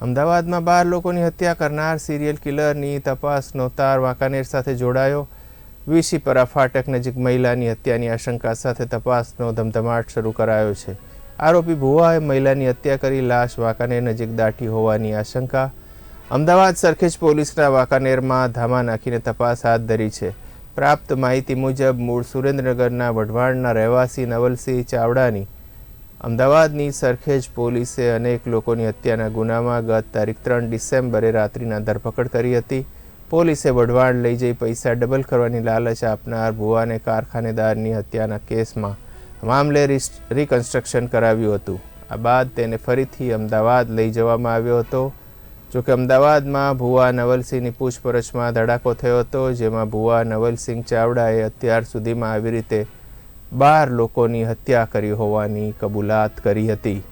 અમદાવાદમાં બાર લોકોની હત્યા કરનાર સિરિયલ કિલરની તપાસનો તાર વાંકાનેર સાથે જોડાયો. વીસીપરા ફાટક નજીક મહિલાની હત્યાની આશંકા સાથે તપાસનો ધમધમાટ શરૂ કરાયો છે. આરોપી ભુવાએ મહિલાની હત્યા કરી લાશ વાંકાનેર નજીક દાટી હોવાની આશંકા. અમદાવાદ સરખેજ પોલીસના વાંકાનેરમાં ધામા નાખીને તપાસ હાથ ધરી છે. પ્રાપ્ત માહિતી મુજબ મૂળ સુરેન્દ્રનગરના વઢવાણના રહેવાસી નવલસિંહ ચાવડાની અમદાવાદની સરખેજ પોલીસે અનેક લોકોની હત્યાના ગુનામાં ગત તારીખ ત્રણ ડિસેમ્બરે રાત્રિના ધરપકડ કરી હતી. પોલીસે વઢવાણ લઈ જઈ પૈસા ડબલ કરવાની લાલચ આપનાર ભુવાને કારખાનેદારની હત્યાના કેસમાં મામલે રિકન્સ્ટ્રક્શન કરાવ્યું હતું. આ બાદ તેને ફરીથી અમદાવાદ લઈ જવામાં આવ્યો હતો. જોકે અમદાવાદમાં ભુવા નવલસિંહની પૂછપરછમાં ધડાકો થયો હતો, જેમાં ભુવા નવલસિંહ ચાવડાએ અત્યાર સુધીમાં આવી રીતે બાર લોકોની હત્યા કરી હોવાની કબૂલાત કરી હતી.